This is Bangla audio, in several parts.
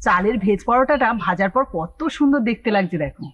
চালের ভেজ পরোটাটা ভাজার পর কত সুন্দর দেখতে লাগছে দেখো।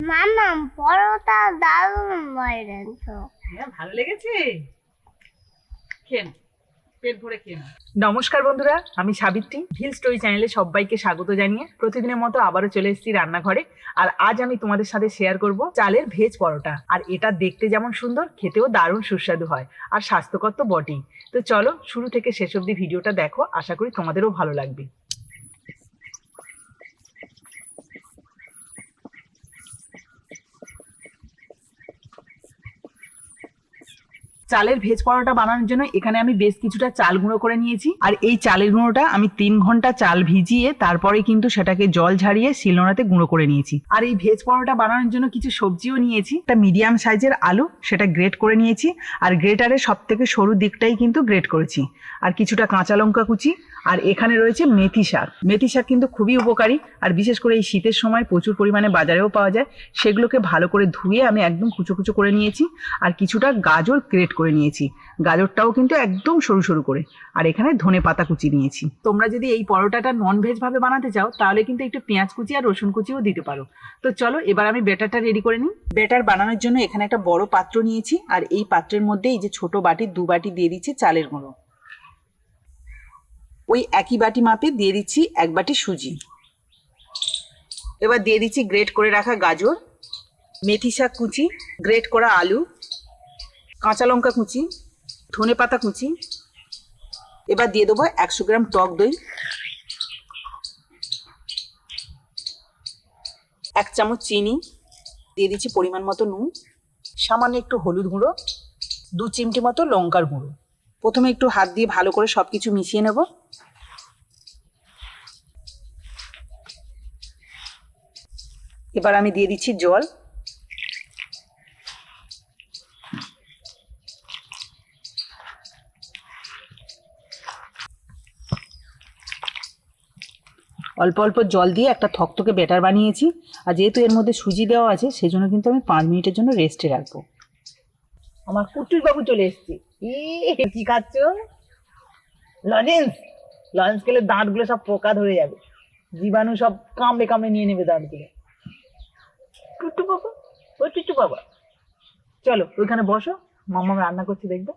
মামা পরোটা দারুণ বাইরেন তো হ্যাঁ ভালো লেগেছে? খেন নমস্কার বন্ধুরা, আমি সাবিত্রী। ভিল স্টোরি চ্যানেলে সবাইকে স্বাগত জানিয়ে প্রতিদিনের মতো আবারও চলে এসেছি রান্নাঘরে। আর আজ আমি তোমাদের সাথে শেয়ার করব চালের ভেজ পরোটা। আর এটা দেখতে যেমন সুন্দর, খেতেও দারুণ সুস্বাদু হয়। আর স্বাস্থ্যকর তো বটেই। তো চলো, শুরু থেকে শেষ অব্দি ভিডিওটা দেখো। আশা করি তোমাদেরও ভালো লাগবে। চালের ভেজ পরোটা বানানোর জন্য এখানে আমি বেশ কিছুটা চাল গুঁড়ো করে নিয়েছি। আর এই চালের গুঁড়োটা আমি তিন ঘণ্টা চাল ভিজিয়ে তারপরে কিন্তু সেটাকে জল ঝাড়িয়ে শিলনোড়াতে গুঁড়ো করে নিয়েছি। আর এই ভেজ পরোটা বানানোর জন্য কিছু সবজিও নিয়েছি। একটা মিডিয়াম সাইজের আলু, সেটা গ্রেট করে নিয়েছি। আর গ্রেটারের সব থেকে সরু দিকটাই কিন্তু গ্রেট করেছি। আর কিছুটা কাঁচা লঙ্কা কুচি। আর এখানে রয়েছে মেথি শাক। মেথি শাক কিন্তু খুবই উপকারী। আর বিশেষ করে এই শীতের সময় প্রচুর পরিমাণে বাজারেও পাওয়া যায়। সেগুলোকে ভালো করে ধুয়ে আমি একদম কুচো কুচো করে নিয়েছি। আর কিছুটা গাজর গ্রেট করে নিয়েছি। গাজরটাও কিন্তু একদম সরু সরু করে। আর এখানে ধনে পাতা কুচি নিয়েছি। তোমরা যদি এই পরোটাটা নন ভেজ ভাবে বানাতে চাও, তাহলে কিন্তু একটু পেঁয়াজ কুচি আর রসুন কুচিও দিতে পারো। তো চলো, এবার আমি ব্যাটারটা রেডি করে নিই। ব্যাটার বানানোর জন্য এখানে একটা বড় পাত্র নিয়েছি, আর এই পাত্রের মধ্যে এই যে ছোট বাটি, দু বাটি দিয়ে দিচ্ছি চালের গুঁড়ো। ওই একই বাটি মাপে দিয়ে দিচ্ছি এক বাটি সুজি। এবার দিয়ে দিচ্ছি গ্রেট করে রাখা গাজর, মেথি শাক কুচি, গ্রেট করা আলু কাঁচা লঙ্কা কুচি, ধনে পাতা কুচি, এবার দিয়ে দেবো একশো গ্রাম টক দই, এক চামচ চিনি, দিয়ে দিচ্ছি পরিমাণ মতো নুন, সামান্য একটু হলুদ গুঁড়ো, দু চিমটি মতো লঙ্কার গুঁড়ো। প্রথমে একটু হাত দিয়ে ভালো করে সব কিছু মিশিয়ে নেব। এবার আমি দিয়ে দিচ্ছি জল। অল্প অল্প জল দিয়ে একটা থকথকে ব্যাটার বানিয়েছি। আর যেহেতু এর মধ্যে সুজি দেওয়া আছে সেই জন্য কিন্তু আমি পাঁচ মিনিটের জন্য রেস্টে রাখব। আমার কুটুর বাবু চলে এসছে। কি খাচ্ছ? লজেন্স লজেন্স খেলে দাঁতগুলো সব পোকা ধরে যাবে। জীবাণু সব কামড়ে কামড়ে নিয়ে নেবে দাঁতগুলো। টুটু বাবা ও টুটু বাবা চলো, ওইখানে বসো। মাম্মা রান্না করছি, দেখব?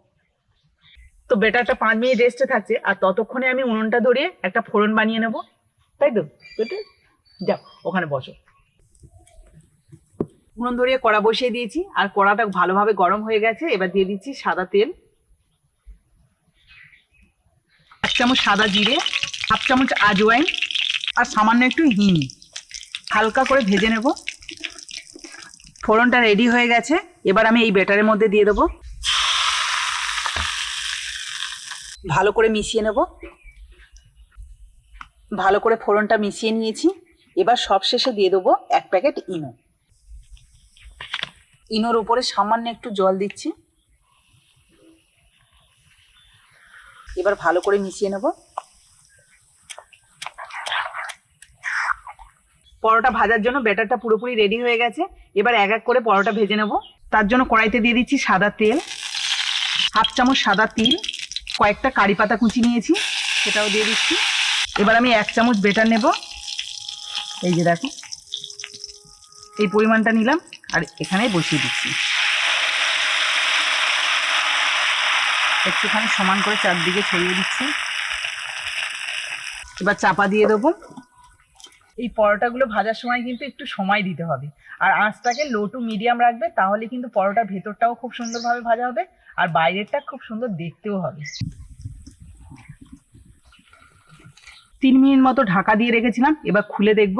তো বেটারটা পাঁচ মিনিট রেস্টে থাকছে, আর ততক্ষণে আমি উনুনটা ধরিয়ে একটা ফোড়ন বানিয়ে নেব। তাই তো? বেটে, যাও, ওখানে বসো। উনুন ধরিয়ে কড়া বসিয়ে দিয়েছি, আর কড়াটা ভালোভাবে গরম হয়ে গেছে, এবার দিয়ে দিচ্ছি সাদা তেল। এক চামচ সাদা জিরে, হাফ চামচ আজওয়াইন, আর সামান্য একটু হিং। হালকা করে ভেজে নেব। ফোড়নটা রেডি হয়ে গেছে, এবার আমি এই ব্যাটারের মধ্যে দিয়ে দেবো। ভালো করে মিশিয়ে নেব। ভালো করে ফোড়নটা মিশিয়ে নিয়েছি। এবার সব শেষে দিয়ে দেবো এক প্যাকেট ইনো। ইনোর উপরে সামান্য একটু জল দিচ্ছি। এবার ভালো করে মিশিয়ে নেব। পরোটা ভাজার জন্য ব্যাটারটা পুরোপুরি রেডি হয়ে গেছে। এবার এক এক করে পরোটা ভেজে নেব। তার জন্য কড়াইতে দিয়ে দিচ্ছি সাদা তেল, হাফ চামচ সাদা তিল, কয়েকটা কারি পাতা কুচি নিয়েছি, সেটাও দিয়ে দিচ্ছি। এবার আমি এক চামচ বেটার নেব। এই যে দেখো। এই পরিমাণটা নিলাম আর এখানে বসিয়ে দিচ্ছি। একটুখানি সমান করে চারদিকে ছড়িয়ে দিচ্ছি। এবার চাপা দিয়ে দেবো। এই পরোটাগুলো ভাজার সময় কিন্তু একটু সময় দিতে হবে। আর আঁচটাকে লো টু মিডিয়াম রাখবে, তাহলে কিন্তু পরোটার ভেতরটাও খুব সুন্দরভাবে ভাজা হবে আর বাইরেরটা খুব সুন্দর দেখতেও হবে। তিন মিনিট মতো ঢাকা দিয়ে রেখেছিলাম, এবার খুলে দেখব।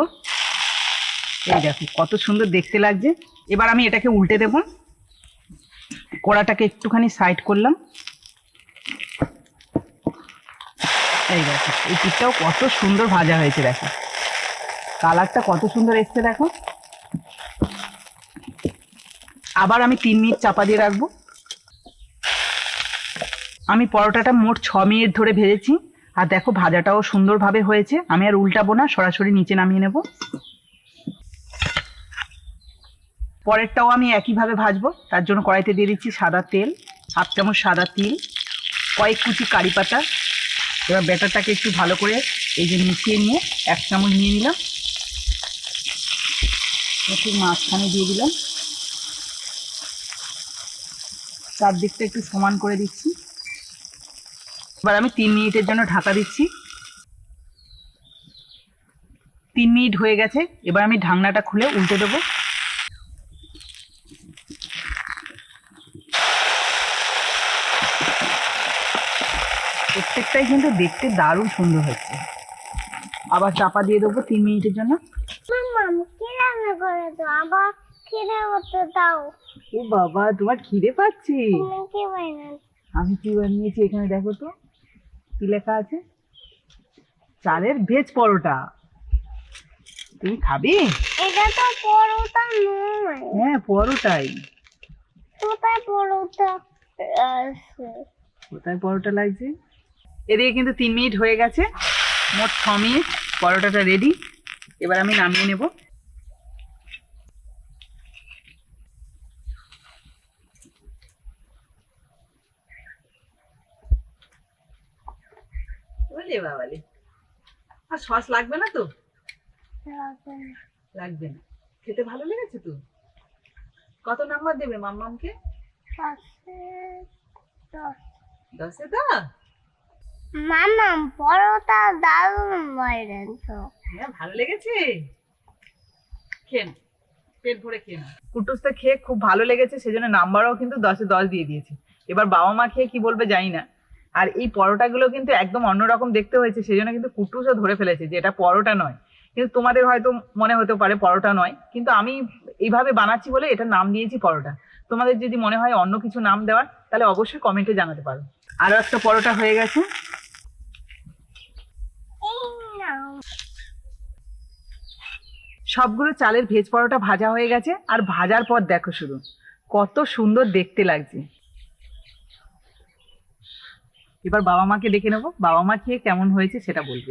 এই দেখো, কত সুন্দর দেখতে লাগছে। এবার আমি এটাকে উল্টে দেব। কড়াটাকে একটুখানি সাইড করলাম। এই দেখো, এই পিঠটাও কত সুন্দর ভাজা হয়েছে, দেখো। কালারটা কত সুন্দর এসছে, দেখো। আবার আমি তিন মিনিট চাপা দিয়ে রাখব। আমি পরোটাটা মোট ছ মিনিট ধরে ভেজেছি। আর দেখো ভাজাটাও সুন্দরভাবে হয়েছে। আমি আর উল্টাবো না, সরাসরি নিচে নামিয়ে নেব। পরেরটাও আমি একইভাবে ভাজবো। তার জন্য কড়াইতে দিয়ে দিচ্ছি সাদা তেল, হাফ চামচ সাদা তিল, কয়েক কুচি কারি পাতা। এবার ব্যাটারটাকে একটু ভালো করে এই যে মিশিয়ে নিয়ে এক চামচ নিয়ে নিলাম। একটু মাঝখানে দিয়ে দিলাম। চারদিকটা একটু সমান করে দিচ্ছি। এবার আমি তিন মিনিটের জন্য ঢাকা দিচ্ছি। তিন মিনিট হয়ে গেছে এবার আমি ঢাকনাটা খুলে উল্টে দেবো। প্রত্যেকটাই কিন্তু দেখতে দারুণ সুন্দর হচ্ছে আবার চাপা দিয়ে দেবো তিন মিনিটের জন্য। ও বাবা তোমার খিদে পাচ্ছে। আমি কি বানিয়েছি এখানে দেখো তো। কি লেখা আছে? চালের ভেজ পরোটা। তুমি খাবি? এটা তো পরোটা নয়। হ্যাঁ পরোটাই। কোথায় পরোটা আছে? কোথায় পরোটা লাগছে? এদিকে কিন্তু তিন মিনিট হয়ে গেছে। মোট ছ মিনিট। পরোটাটা রেডি এবার আমি নামিয়ে নেব। বাবালে। আর সস লাগবে না তো? লাগবে না। খেতে ভালো লেগেছে তো? কত নাম্বার দেবে মাম্মামকে? দশ। দশে মামাম পরোটা দারুণ হ্যাঁ ভালো লেগেছে। খেন পেট ভরে খেন খেয়ে খুব ভালো লেগেছে সেজন্য নাম্বারও কিন্তু দশে দশ দিয়ে দিয়েছে। এবার বাবা মা খেয়ে কি বলবে জানি না। আর এই পরোটাগুলো কিন্তু একদম অন্যরকম দেখতে হয়েছে, সেজন্য কিন্তু কুটুসও ধরে ফেলেছে যে এটা পরোটা নয়। কিন্তু তোমাদের হয়তো মনে হতে পারে পরোটা নয়, কিন্তু আমি এইভাবে বানাচ্ছি বলে এটার নাম দিয়েছি পরোটা। তোমাদের যদি মনে হয় অন্য কিছু নাম দেওয়ার, তাহলে অবশ্যই কমেন্টে জানাতে পারো। আরও একটা পরোটা হয়ে গেছে। সবগুলো চালের ভেজ পরোটা ভাজা হয়ে গেছে, আর ভাজার পর দেখো শুধু, কত সুন্দর দেখতে লাগছে। এবার বাবা মাকে ডেকে নেব। বাবা মা খেয়ে কেমন হয়েছে সেটা বলবে।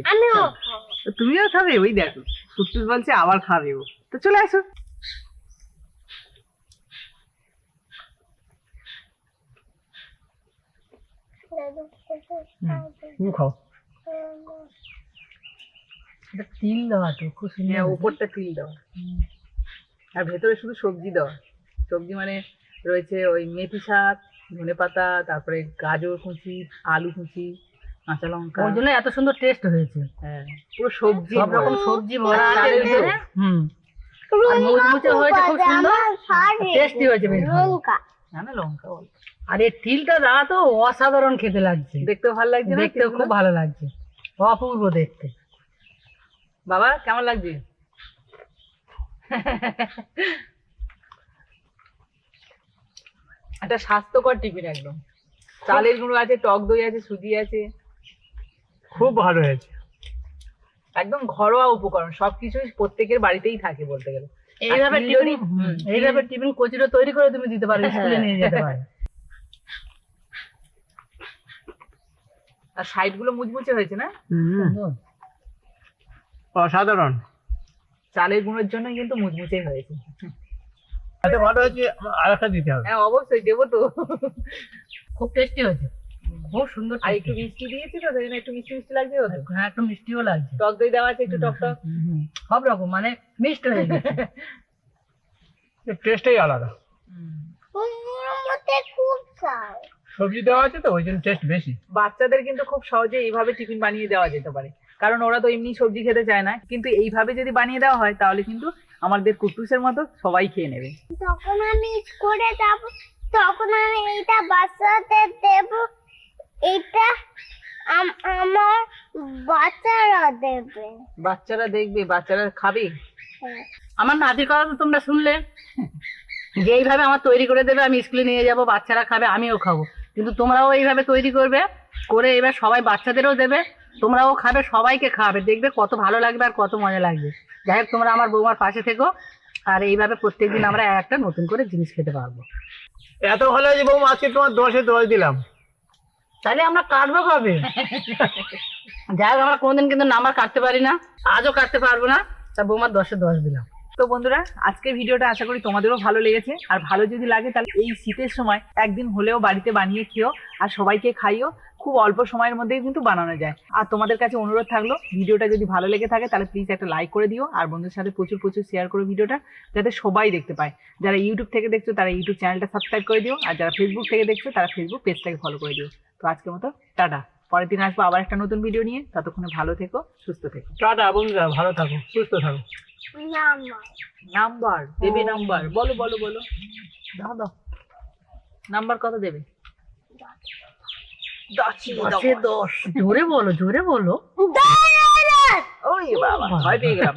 তুমিও খাবে ওই দেখো। কুট্টুস বলছে আবার খাবে ও। তো চলে আসো। খাও। তিল দেওয়া তো খুব সুন্দর হ্যাঁ উপরটা তিল দেওয়া। আর ভেতরে শুধু সবজি দেওয়া। সবজি মানে রয়েছে ওই মেথি শাক ধনে পাতা তারপরে গাজর কুচি আলু কুচি কাঁচা লঙ্কা। ওর জন্য এত সুন্দর টেস্ট হয়েছে। হ্যাঁ পুরো সবজি সব রকম সবজি ভরা আছে হুম। মুচমুচে হয়েছে খুব সুন্দর। টেস্টি হয়েছে বেশ লঙ্কা। না না লঙ্কা আর এই তিলটা তো অসাধারণ খেতে লাগছে। দেখতেও ভালো লাগছে দেখতেও খুব ভালো লাগছে। অপূর্ব দেখতে। বাবা কেমন লাগছে? একটা স্বাস্থ্যকর টিফিন একদম। চালের গুঁড়ো আছে টক দই আছে সুজি আছে। খুব ভালো হয়েছে। একদম ঘরোয়া উপকরণ সবকিছুই প্রত্যেকের বাড়িতেই থাকে বলতে গেলে। এইভাবে টিফিন এইভাবে টিফিন কচুরো তৈরি করে তুমি দিতে পারো স্কুলে নিয়ে যেতে পারো আর সাইডগুলো মুচমুচে হয়েছে না। অসাধারণ। চালের গুঁড়োর জন্য কিন্তু মুচমুচে হয়েছে। এত ভালো হয়েছে আর একটা দিতে হবে। হ্যাঁ অবশ্যই দেবো তো। খুব টেস্টি হয়েছে। খুব সুন্দর আর একটু মিষ্টি দিয়েছি তো সেই জন্য একটু মিষ্টি মিষ্টি লাগছে তো হ্যাঁ একটু মিষ্টিও লাগছে। টক দই দেওয়া আছে একটু টক টক। সব রকম মানে মিষ্টি হয়ে গেছে। টেস্টটাই আলাদা। সবজি দেওয়া আছে তো ওই জন্য টেস্ট বেশি। বাচ্চাদের কিন্তু খুব সহজে এইভাবে টিফিন বানিয়ে দেওয়া যেতে পারে। কারণ ওরা তো এমনি সবজি খেতে চায় না। কিন্তু এইভাবে যদি বানিয়ে দেওয়া হয় তাহলে কিন্তু আমাদের কুটুসের মতো সবাই খেয়ে নেবে। তখন আমি স্কুলে যাব তখন আমি এইটা বাচ্চাদের দেব। এটা আম- আমার বাচ্চারা দেবে। বাচ্চারা দেখবে বাচ্চারা খাবে। হ্যাঁ। আমার নাতির কথা তো তোমরা শুনলে। যে এইভাবে আমার তৈরি করে দেবে আমি স্কুলে নিয়ে যাব বাচ্চারা খাবে আমিও খাব। কিন্তু তোমরাও এইভাবে তৈরি করবে করে এবার সবাই বাচ্চাদেরও দেবে। তোমরাও খাবে সবাইকে খাবে। দেখবে কত ভালো লাগবে আর কত মজা লাগবে। যাই হোক তোমরা আমার বৌমার পাশে থেকো আর এইভাবে প্রত্যেকদিন আমরা একটা নতুন করে জিনিস খেতে পারব। এত ভালো যে বৌমা আজকে তোমার দশে দশ দিলাম। তাহলে আমরা কাটবো কবে? যাই হোক আমরা কোনোদিন কিন্তু নাম্বার কাটতে পারি না আজও কাটতে পারব না তা বৌমার দশে দশ দিলাম। তো বন্ধুরা, আজকের ভিডিওটা আশা করি তোমাদেরও ভালো লেগেছে। আর ভালো যদি লাগে তাহলে এই শীতের সময় একদিন হলেও বাড়িতে বানিয়ে খেও আর সবাইকে খাইও। খুব অল্প সময়ের মধ্যেই কিন্তু বানানো যায়। আর তোমাদের কাছে অনুরোধ থাকল, ভিডিওটা যদি ভালো লেগে থাকে তাহলে প্লিজ একটা লাইক করে দিও আর বন্ধুদের সাথে প্রচুর প্রচুর শেয়ার করো ভিডিওটা, যাতে সবাই দেখতে পায়। যারা ইউটিউব থেকে দেখছ তারা ইউটিউব চ্যানেলটা সাবস্ক্রাইব করে দিও আর যারা ফেসবুক থেকে দেখছ তারা ফেসবুক পেজটাকে ফলো করে দিও। তো আজকের মতো, টাটা। পরের দিন আসব আবার একটা নতুন ভিডিও নিয়ে। ততক্ষণে ভালো থেকো সুস্থ থেকো। টাটা বন্ধুরা ভালো থাকো সুস্থ থাকো। নাম্বার। নাম্বার দেবে নাম্বার। বলো বলো বলো। দাও দাও। নাম্বার কত দেবে? দশে। দশ জোরে বলো জোরে বলো। ওই বাবা ভয় পেয়ে গেলাম।